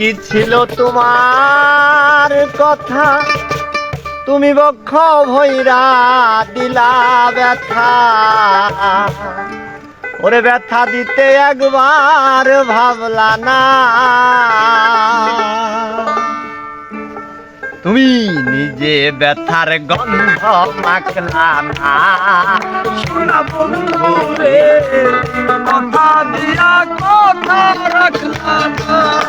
কি ছিল তোমার কথা? তুমি বক্ষ ভৈরা দিলা ব্যথা। ওরে ব্যথা দিতে একবার ভাবলা না। তুমি নিজে ব্যথার গন্ধ মাখলা না। শোনা বন্ধু রে, কথা দিয়া কথা রাখলা না।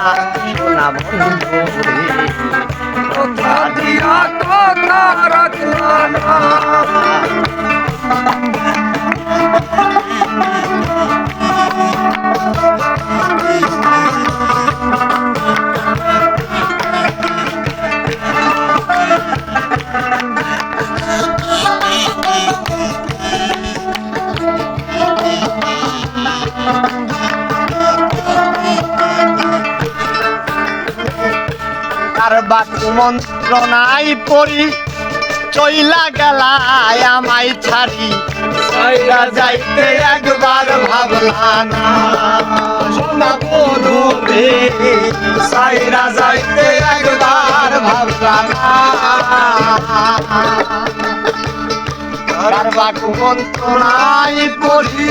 শোনা বন্ধু মন্ত্র নাই পড়ি, চইলা গেলায় আমায় ছাড়ি। সাইরা যাইতে একবার ভাবলা না সোনা বলু রে সাইরা যাইতে একবার ভাবলা না তার বাকু পড়ি।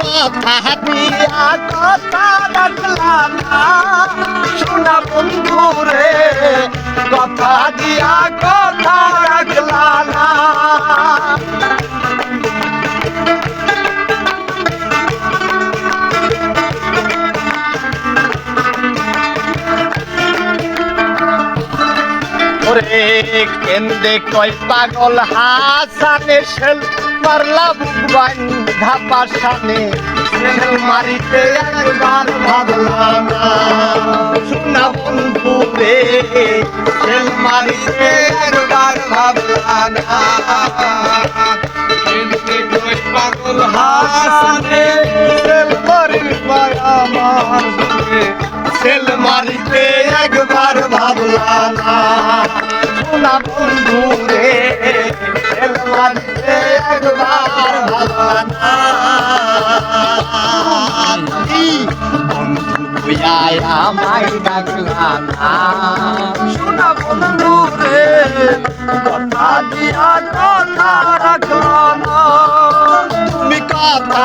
কথা দিয়া কথা রাখলা না। শোনা বন্ধু রে কথা দিয়া কথা রাখলা না। ওরে কয় পাগল হাসানে সেল ধাপা সানে সেল মারিতে একবার ভাবলাম না। শোনা বন্ধু রে সেল মারিতে একবার ভাবলাম পাগল হাসানে, সেল মারিবা আমার সেল মারিতে একবার ভাবলাম না। শোনা বন্ধু একবার ভাবলাম না বন্ধু তুই আমায় ডাকলা না শোনা বন্ধু রে কথা দিয়া কথা রাখলা না তুমি কথা